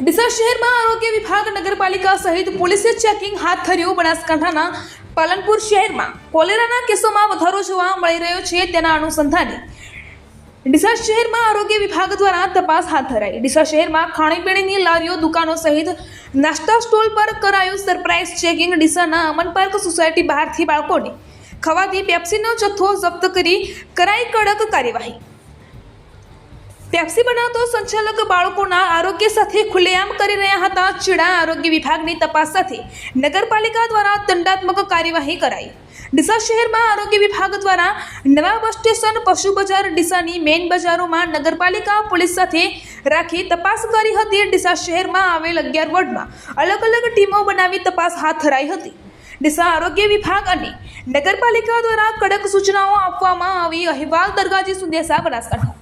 ડીસા શહેરમાં આરોગ્ય વિભાગ નગરપાલિકા સહિત પોલીસે ચેકિંગ હાથ ધર્યું. બનાસકાંઠાના પાલનપુર શહેરમાં કોલેરાના કેસોમાં વધારો જોવા મળી રહ્યો છે તેના અનુસંધાને ડીસા શહેરમાં આરોગ્ય વિભાગ દ્વારા તપાસ હાથ ધરાઈ. ડીસા શહેરમાં ખાણીપીણીની લારીઓ, દુકાનો સહિત નાસ્તા સ્ટોલ પર કરાયું સરપ્રાઇઝ ચેકિંગ. ડીસાના અમન પાર્ક સોસાયટી બહારથી બાળકોને ખવાથી પેપ્સીનો જથ્થો જપ્ત કરી કરાઈ કડક કાર્યવાહી. પેપ્સી બનાવતો સંચાલક બાળકોના આરોગ્ય સાથે ખુલ્લેઆમ કરી રહ્યા હતા. ચીડા આરોગ્ય વિભાગની તપાસ સાથે નગરપાલિકા દ્વારા દંડાત્મક કાર્યવાહી કરાઈ. ડીસા શહેરમાં આરોગ્ય વિભાગ દ્વારા નવા બસ સ્ટેશન, પશુ બજાર, ડીસાની મેઇન બજારોમાં નગરપાલિકા પોલીસ સાથે રાખી તપાસ કરી હતી. ડીસા શહેરમાં આવેલ અગિયાર વોર્ડમાં અલગ અલગ ટીમો બનાવી તપાસ હાથ ધરાઈ હતી. ડીસા આરોગ્ય વિભાગ અને નગરપાલિકા દ્વારા કડક સૂચનાઓ આપવામાં આવી. અહેવાલ દરગાજી સુંદેસા બનાસકાંઠા.